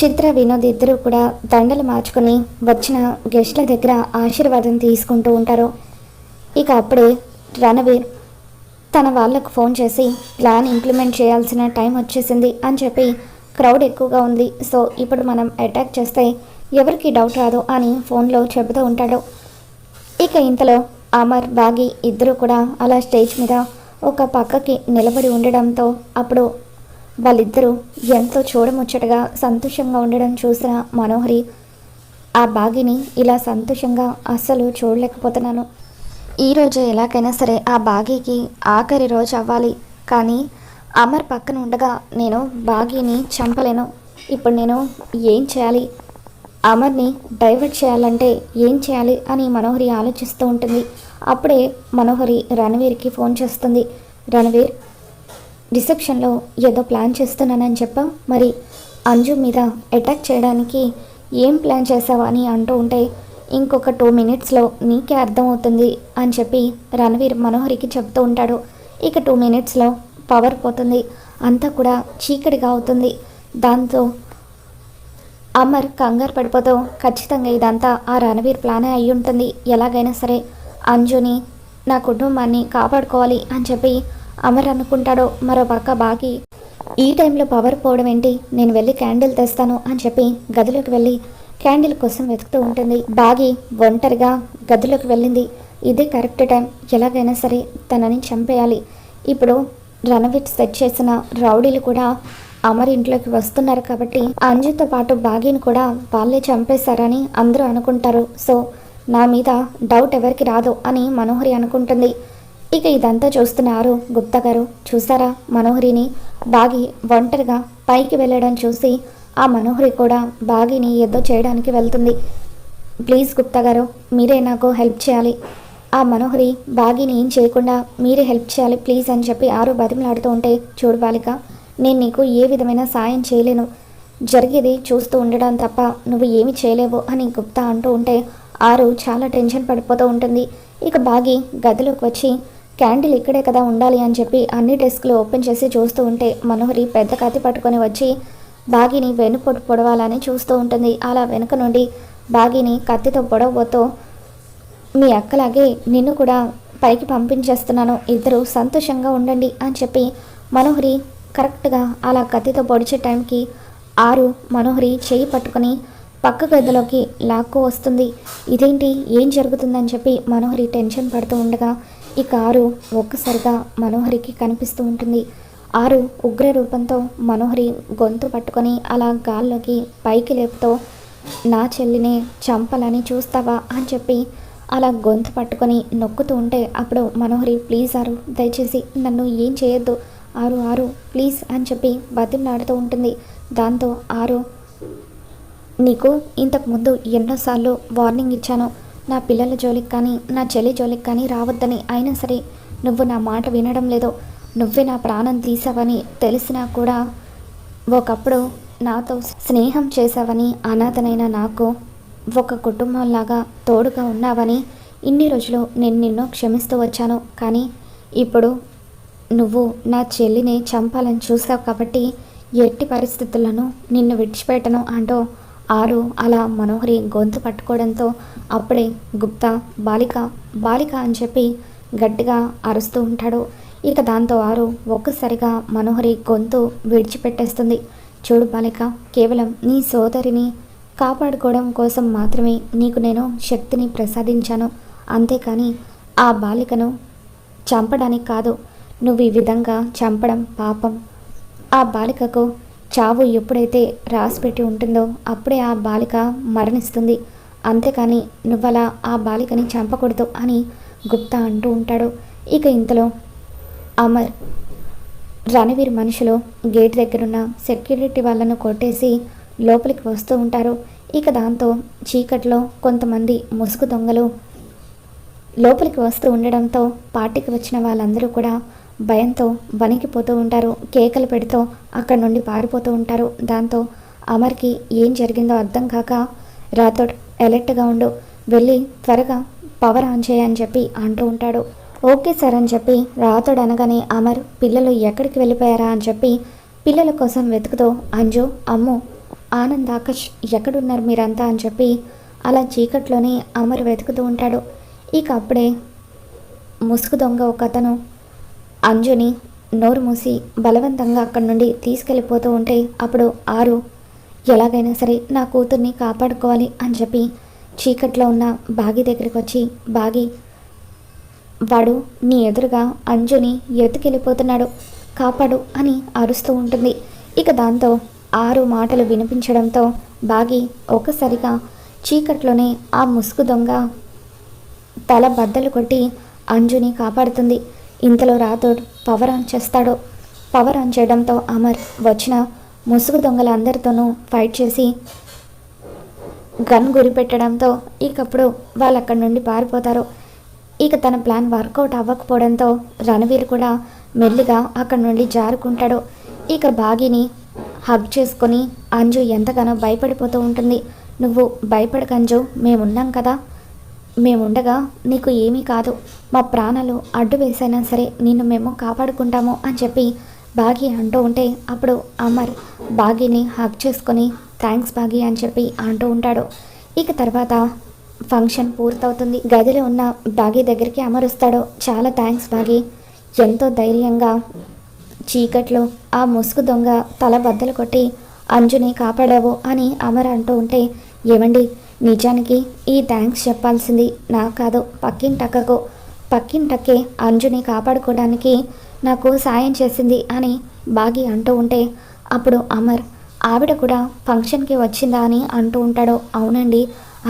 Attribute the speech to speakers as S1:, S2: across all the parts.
S1: చిత్ర వినోద్ ఇద్దరు కూడా దండలు మార్చుకొని వచ్చిన గెస్ట్ల దగ్గర ఆశీర్వాదం తీసుకుంటూ ఉంటారు. ఇక అప్పుడే రణవీర్ తన వాళ్ళకు ఫోన్ చేసి ప్లాన్ ఇంప్లిమెంట్ చేయాల్సిన టైం వచ్చేసింది అని చెప్పి క్రౌడ్ ఎక్కువగా ఉంది సో ఇప్పుడు మనం అటాక్ చేస్తే ఎవరికి డౌట్ రాదు అని ఫోన్లో చెబుతూ ఉంటాడు. ఇక ఇంతలో అమర్ బాగి ఇద్దరు కూడా అలా స్టేజ్ మీద ఒక పక్కకి నిలబడి ఉండడంతో అప్పుడు వాళ్ళిద్దరూ ఎంతో చూడముచ్చటగా సంతోషంగా ఉండడం చూసిన మనోహరి ఆ బాగిని ఇలా సంతోషంగా అస్సలు చూడలేకపోతున్నాను. ఈరోజు ఎలాగైనా సరే ఆ బాగీకి ఆఖరి రోజు అవ్వాలి. కానీ అమర్ పక్కన ఉండగా నేను బాగీని చంపలేను. ఇప్పుడు నేను ఏం చేయాలి? అమర్ని డైవర్ట్ చేయాలంటే ఏం చేయాలి అని మనోహరి ఆలోచిస్తూ ఉంటుంది. అప్పుడే మనోహరి రణవీర్కి ఫోన్ చేస్తుంది. రణవీర్ రిసెప్షన్లో ఏదో ప్లాన్ చేస్తున్నానని చెప్పా మరి అంజు మీద అటాక్ చేయడానికి ఏం ప్లాన్ చేసావా అని అంటూ ఉంటే ఇంకొక టూ మినిట్స్లో నీకే అర్థమవుతుంది అని చెప్పి రణవీర్ మనోహరికి చెప్తూ ఉంటాడు. ఇక టూ మినిట్స్లో పవర్ పోతుంది. అంతా కూడా చీకటిగా అవుతుంది. దాంతో అమర్ కంగారు పడిపోతూ ఖచ్చితంగా ఇదంతా ఆ రణవీర్ ప్లానే అయి ఉంటుంది. ఎలాగైనా సరే అంజుని నా కుటుంబాన్ని కాపాడుకోవాలి అని చెప్పి అమర్ అనుకుంటాడో మరో పక్క బాగి ఈ టైంలో పవర్ పోవడం ఏంటి? నేను వెళ్ళి క్యాండిల్ తెస్తాను అని చెప్పి గదిలోకి వెళ్ళి క్యాండిల్ కోసం వెతుకుతూ ఉంటుంది. బాగి ఒంటరిగా గదిలోకి వెళ్ళింది. ఇదే కరెక్ట్ టైం. ఎలాగైనా సరే తనని చంపేయాలి. ఇప్పుడు రణవీర్ సెట్ చేసిన రౌడీలు కూడా అమర్ ఇంట్లోకి వస్తున్నారు కాబట్టి అంజుతో పాటు బాగీని కూడా వాళ్ళే చంపేశారని అందరూ అనుకుంటారు. సో నా మీద డౌట్ ఎవరికి రాదు అని మనోహరి అనుకుంటుంది. ఇక ఇదంతా చూస్తున్నారు గుప్తా గారు. చూసారా మనోహరిని? బాగి ఒంటరిగా పైకి వెళ్ళడం చూసి ఆ మనోహరి కూడా బాగిని ఏదో చేయడానికి వెళ్తుంది. ప్లీజ్ గుప్తా గారు మీరే నాకు హెల్ప్ చేయాలి. ఆ మనోహరి బాగిని ఏం చేయకుండా మీరే హెల్ప్ చేయాలి ప్లీజ్ అని చెప్పి ఆరు బతిమలాడుతూ ఉంటే చూడు బాలిక నేను నీకు ఏ విధమైన సాయం చేయలేను. జరిగేది చూస్తూ ఉండడం తప్ప నువ్వు ఏమి చేయలేవు అని గుప్తా అంటూ ఉంటే ఆరు చాలా టెన్షన్ పడిపోతూ ఉంటుంది. ఇక బాగి గదిలోకి వచ్చి క్యాండిల్ ఇక్కడే కదా ఉండాలి అని చెప్పి అన్ని డెస్క్లు ఓపెన్ చేసి చూస్తూ ఉంటే మనోహరి పెద్ద కత్తి పట్టుకొని వచ్చి బాగిని వెనుపొట్టు పొడవాలని చూస్తూ ఉంటుంది. అలా వెనుక నుండి బాగిని కత్తితో పొడవబోతో మీ అక్కలాగే నిన్ను కూడా పైకి పంపించేస్తున్నాను. ఇద్దరు సంతోషంగా ఉండండి అని చెప్పి మనోహరి కరెక్ట్గా అలా కత్తితో పొడిచే టైంకి ఆరు మనోహరి చేయి పట్టుకొని పక్క గదిలోకి లాక్కు వస్తుంది. ఇదేంటి? ఏం జరుగుతుందని చెప్పి మనోహరి టెన్షన్ పడుతూ ఉండగా ఈ కారు ఒక్కసారిగా మనోహరికి కనిపిస్తూ ఉంటుంది. ఆరు ఉగ్ర రూపంతో మనోహరి గొంతు పట్టుకొని అలా గాల్లోకి పైకి లేపుతూ నా చెల్లిని చంపాలని చూస్తావా? అని చెప్పి అలా గొంతు పట్టుకొని నొక్కుతూ ఉంటే అప్పుడు మనోహరి ప్లీజ్ ఆరు దయచేసి నన్ను ఏం చేయొద్దు. ఆరు ఆరు ప్లీజ్ అని చెప్పి బతిమలాడుతూ ఉంటుంది. దాంతో ఆరు నీకు ఇంతకుముందు ఎన్నోసార్లు వార్నింగ్ ఇచ్చాను. నా పిల్లల జోలికి కానీ నా చెల్లి జోలికి కానీ రావద్దని అయినా సరే నువ్వు నా మాట వినడం లేదు. నువ్వే నా ప్రాణం తీసావని తెలిసినా కూడా ఒకప్పుడు నాతో స్నేహం చేశావని అనాథనైన నాకు ఒక కుటుంబంలాగా తోడుగా ఉన్నావని ఇన్ని రోజులు నేను నిన్ను క్షమిస్తూ వచ్చాను. కానీ ఇప్పుడు నువ్వు నా చెల్లిని చంపాలని చూసావు కాబట్టి ఎట్టి పరిస్థితులను నిన్ను విడిచిపెట్టను అంటూ ఆరు అలా మనోహరి గొంతు పట్టుకోవడంతో అప్పుడే గుప్తా బాలిక బాలిక అని చెప్పి గట్టిగా అరుస్తూ ఉంటాడు. ఇక దాంతో ఆరు ఒక్కసారిగా మనోహరి గొంతు విడిచిపెట్టేస్తుంది. చూడు బాలిక కేవలం నీ సోదరిని కాపాడుకోవడం కోసం మాత్రమే నీకు నేను శక్తిని ప్రసాదించాను. అంతేకాని ఆ బాలికను చంపడానికి కాదు. నువ్వు ఈ విధంగా చంపడం పాపం. ఆ బాలికకు చావు ఎప్పుడైతే రాసిపెట్టి ఉంటుందో అప్పుడే ఆ బాలిక మరణిస్తుంది. అంతేకాని నువ్వలా ఆ బాలికని చంపకూడదు అని గుప్తా అంటూ ఉంటాడు. ఇక ఇంతలో అమర్ రణవీర్ మనుషులు గేట్ దగ్గరున్న సెక్యూరిటీ వాళ్ళను కొట్టేసి లోపలికి వస్తూ ఉంటారు. ఇక దాంతో చీకట్లో కొంతమంది ముసుగు దొంగలు లోపలికి వస్తూ ఉండడంతో పార్టీకి వచ్చిన వాళ్ళందరూ కూడా భయంతో వణికిపోతూ ఉంటారు. కేకలు పెడుతూ అక్కడ నుండి పారిపోతూ ఉంటారు. దాంతో అమర్కి ఏం జరిగిందో అర్థం కాక రాథోడ్ ఎలర్ట్గా ఉండు. వెళ్ళి త్వరగా పవర్ ఆన్ చేయని చెప్పి అంటూ ఉంటాడు. ఓకే సార్ అని చెప్పి రాథోడ్ అనగానే అమర్ పిల్లలు ఎక్కడికి వెళ్ళిపోయారా అని చెప్పి పిల్లల కోసం వెతుకుతూ అంజు అమ్ము ఆనంద్ ఆకాష్ ఎక్కడున్నారు మీరంతా అని చెప్పి అలా చీకట్లోనే అమర్ వెతుకుతూ ఉంటాడు. ఇక అప్పుడే ముసుగు దొంగ ఒక అతను అంజుని నోరు మూసి బలవంతంగా అక్కడి నుండి తీసుకెళ్ళిపోతూ ఉంటే అప్పుడు ఆరు ఎలాగైనా సరే నా కూతుర్ని కాపాడుకోవాలి అని చెప్పి చీకట్లో ఉన్న బాగి దగ్గరికి వచ్చి బాగి వాడు నీ ఎదురుగా అంజుని ఎత్తుకెళ్ళిపోతున్నాడు కాపాడు అని అరుస్తూ ఉంటుంది. ఇక దాంతో ఆరు మాటలు వినిపించడంతో బాగి ఒక్కసారిగా చీకట్లోనే ఆ ముసుగు దొంగ తల బద్దలు కొట్టి అంజుని కాపాడుతుంది. ఇంతలో రాథోడ్ పవర్ ఆన్ చేస్తాడు. పవర్ ఆన్ చేయడంతో అమర్ వచ్చిన ముసుగు దొంగలందరితోనూ ఫైట్ చేసి గన్ గురి పెట్టడంతో ఇకప్పుడు వాళ్ళు అక్కడి నుండి పారిపోతారు. ఇక తన ప్లాన్ వర్కౌట్ అవ్వకపోవడంతో రణవీర్ కూడా మెల్లిగా అక్కడి నుండి జారుకుంటాడు. ఇక బాగిని హగ్ చేసుకొని అంజు ఎంతగానో భయపడిపోతూ ఉంటుంది. నువ్వు భయపడకంజు మేమున్నాం కదా. మేముండగా నీకు ఏమీ కాదు. మా ప్రాణాలు అడ్డు వేసైనా సరే నిన్ను మేము కాపాడుకుంటాము అని చెప్పి బాగి అంటూ ఉంటే అప్పుడు అమర్ బాగిని హక్ చేసుకొని థ్యాంక్స్ బాగి అని చెప్పి అంటూ ఉంటాడు. ఇక తర్వాత ఫంక్షన్ పూర్తవుతుంది. గదిలో ఉన్న బాగి దగ్గరికి అమర్ వస్తాడు. చాలా థ్యాంక్స్ బాగి. ఎంతో ధైర్యంగా చీకట్లో ఆ ముసుగు దొంగ తల బద్దలు కొట్టి అంజుని కాపాడావు అని అమర్ అంటూ ఉంటే ఏమండి? నిజానికి ఈ థ్యాంక్స్ చెప్పాల్సింది నా కాదు పక్కింటక్కకు. పక్కింటక్కే అంజుని కాపాడుకోవడానికి నాకు సాయం చేసింది అని బాగి అంటూ ఉంటే అప్పుడు అమర్ ఆవిడ కూడా ఫంక్షన్కి వచ్చిందా అని అంటూ ఉంటాడు. అవునండి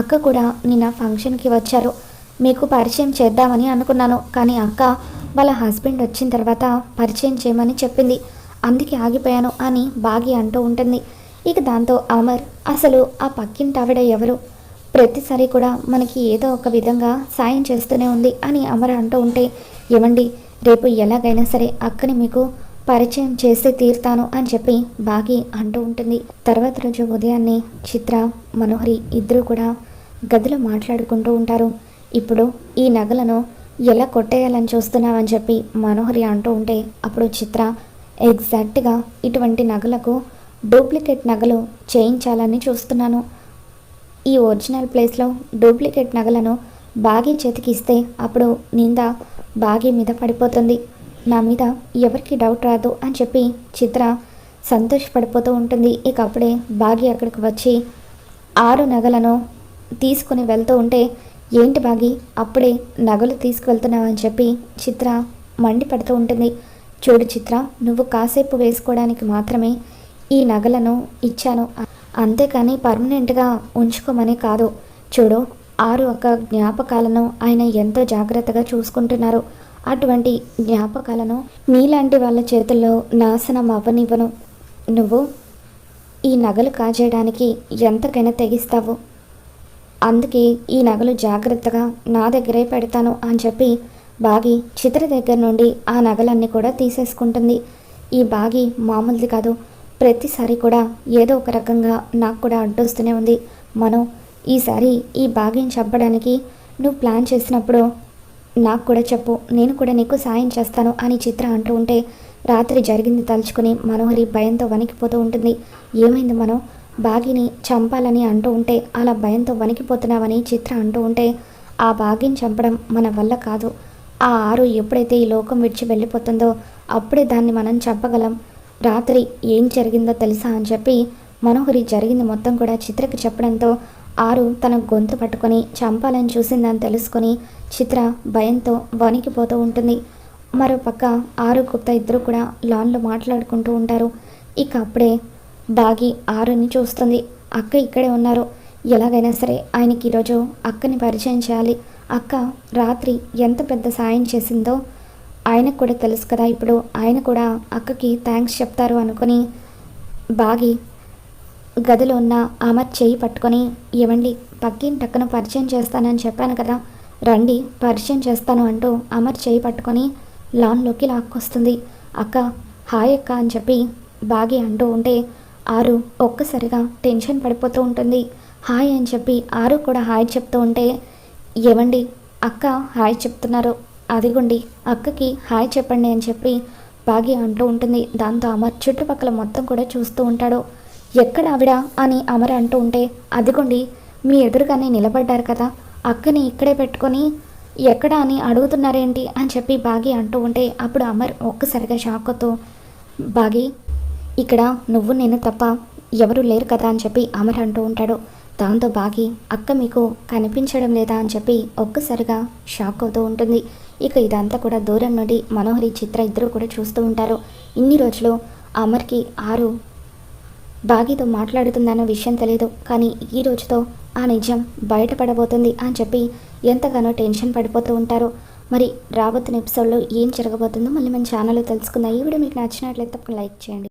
S1: అక్క కూడా నిన్న ఫంక్షన్కి వచ్చారు. మీకు పరిచయం చేద్దామని అనుకున్నాను కానీ అక్క వాళ్ళ హస్బెండ్ వచ్చిన తర్వాత పరిచయం చేయమని చెప్పింది. అందుకే ఆగిపోయాను అని బాగి అంటూ ఉంటుంది. ఇక దాంతో అమర్ అసలు ఆ పక్కింటి ఆవిడ ఎవరు? ప్రతిసారి కూడా మనకి ఏదో ఒక విధంగా సాయం చేస్తూనే ఉంది అని అమర అంటూ ఉంటే ఏమండి రేపు ఎలాగైనా సరే అక్కని మీకు పరిచయం చేసి తీరుతాను అని చెప్పి బాగి అంటూ ఉంటుంది. తర్వాత రోజు ఉదయాన్నే చిత్ర మనోహరి ఇద్దరు కూడా గదిలో మాట్లాడుకుంటూ ఉంటారు. ఇప్పుడు ఈ నగలను ఎలా కొట్టేయాలని చూస్తున్నావని చెప్పి మనోహరి అంటూ ఉంటే అప్పుడు చిత్ర ఎగ్జాక్ట్గా ఇటువంటి నగలకు డూప్లికేట్ నగలు చేయించాలని చూస్తున్నాను. ఈ ఒరిజినల్ ప్లేస్లో డూప్లికేట్ నగలను బాగి చేతికి ఇస్తే అప్పుడు నింద బాగి మీద పడిపోతుంది. నా మీద ఎవరికి డౌట్ రాదు అని చెప్పి చిత్ర సంతోషపడిపోతూ ఉంటుంది. ఇక అప్పుడే బాగి అక్కడికి వచ్చి ఆరు నగలను తీసుకుని వెళ్తూ ఉంటే ఏంటి బాగి అప్పుడే నగలు తీసుకువెళ్తున్నావని చెప్పి చిత్ర మండిపడుతూ ఉంటుంది. చూడు చిత్ర నువ్వు కాసేపు వేసుకోవడానికి మాత్రమే ఈ నగలను ఇచ్చాను. అంతేకాని పర్మనెంట్గా ఉంచుకోమని కాదు. చూడు ఆరు ఒక జ్ఞాపకాలను ఆయన ఎంతో జాగ్రత్తగా చూసుకుంటున్నారు. అటువంటి జ్ఞాపకాలను నీలాంటి వాళ్ళ చేతుల్లో నాశనం అవ్వనివ్వను. నువ్వు ఈ నగలు కాజేయడానికి ఎంతకైనా తెగిస్తావు. అందుకే ఈ నగలు జాగ్రత్తగా నా దగ్గరే పెడతాను అని చెప్పి బాగి చిత్ర దగ్గర నుండి ఆ నగలన్నీ కూడా తీసేసుకుంటుంది. ఈ బాగి మామూలుది కాదు. ప్రతిసారి కూడా ఏదో ఒక రకంగా నాకు కూడా అడ్డొస్తూనే ఉంది. మనం ఈసారి ఈ భాగ్యం చంపడానికి నువ్వు ప్లాన్ చేసినప్పుడు నాకు కూడా చెప్పు నేను కూడా నీకు సాయం చేస్తాను అని చిత్ర అంటూ ఉంటే రాత్రి జరిగింది తలుచుకుని మనోహరి భయంతో వణికిపోతూ ఉంటుంది. ఏమైంది మనం? బాగిని చంపాలని అంటూ ఉంటే అలా భయంతో వణికిపోతున్నావని చిత్ర అంటూ ఉంటే ఆ బాగిని చంపడం మన వల్ల కాదు. ఆ ఆరు ఎప్పుడైతే ఈ లోకం విడిచి వెళ్ళిపోతుందో అప్పుడే దాన్ని మనం చంపగలం. రాత్రి ఏం జరిగిందో తెలుసా అని చెప్పి మనోహరి జరిగింది మొత్తం కూడా చిత్రకి చెప్పడంతో ఆరు తన గొంతు పట్టుకొని చంపాలని చూసిందని తెలుసుకొని చిత్ర భయంతో వణికిపోతూ ఉంటుంది. మరోపక్క ఆరు గుప్తా ఇద్దరు కూడా లాన్లో మాట్లాడుకుంటూ ఉంటారు. ఇక అప్పుడే బాగి ఆరుని చూస్తుంది. అక్క ఇక్కడే ఉన్నారు. ఎలాగైనా సరే ఆయనకి ఈరోజు అక్కని పరిచయం చేయాలి. అక్క రాత్రి ఎంత పెద్ద సాయం చేసిందో ఆయనకు కూడా తెలుసు కదా. ఇప్పుడు ఆయన కూడా అక్కకి థ్యాంక్స్ చెప్తారు అనుకొని బాగి గదిలో ఉన్న అమర్ చేయి పట్టుకొని ఇవ్వండి పక్కింటక్కన పరిచయం చేస్తానని చెప్పాను కదా. రండి పరిచయం చేస్తాను అంటూ అమర్ చేయి పట్టుకొని లాన్లోకి లాక్కొస్తుంది. అక్క హాయ్ అక్క అని చెప్పి బాగి అంటూ ఉంటే ఆరు ఒక్కసారిగా టెన్షన్ పడిపోతూ ఉంటుంది. హాయ్ అని చెప్పి ఆరు కూడా హాయ్ చెప్తూ ఉంటే ఏవండి అక్క హాయ్ చెప్తున్నారు. అదిగోండి అక్కకి హాయ్ చెప్పండి అని చెప్పి బాగి అంటూ ఉంటుంది. దాంతో అమర్ చుట్టుపక్కల మొత్తం కూడా చూస్తూ ఉంటాడు. ఎక్కడ ఆవిడ అని అమర్ అంటూ ఉంటే అదిగోండి మీ ఎదురుగానే నిలబడ్డారు కదా అక్కని ఇక్కడే పెట్టుకొని ఎక్కడ అని అడుగుతున్నారేంటి అని చెప్పి బాగి అంటూ ఉంటే అప్పుడు అమర్ ఒక్కసారిగా షాక్ అవుతూ బాగి ఇక్కడ నువ్వు నేను తప్ప ఎవరు లేరు కదా అని చెప్పి అమర్ అంటూ ఉంటాడు. దాంతో బాగి అక్క మీకు కనిపించడం లేదా అని చెప్పి ఒక్కసారిగా షాక్ అవుతూ ఉంటుంది. ఇక ఇదంతా కూడా దూరం నుండి మనోహరి చిత్ర ఇద్దరు కూడా చూస్తూ ఉంటారు. ఇన్ని రోజులు అమర్కి ఆరు బాగితో మాట్లాడుతుందన్న విషయం తెలియదు కానీ ఈ రోజుతో ఆ నిజం బయటపడబోతుంది అని చెప్పి ఎంతగానో టెన్షన్ పడిపోతూ ఉంటారు. మరి రాబోతున్న ఎపిసోడ్లో ఏం జరగబోతుందో మళ్ళీ మన ఛానల్లో తెలుసుకుందాం. ఈ వీడియో మీకు నచ్చినట్లయితే తప్పకుండా లైక్ చేయండి.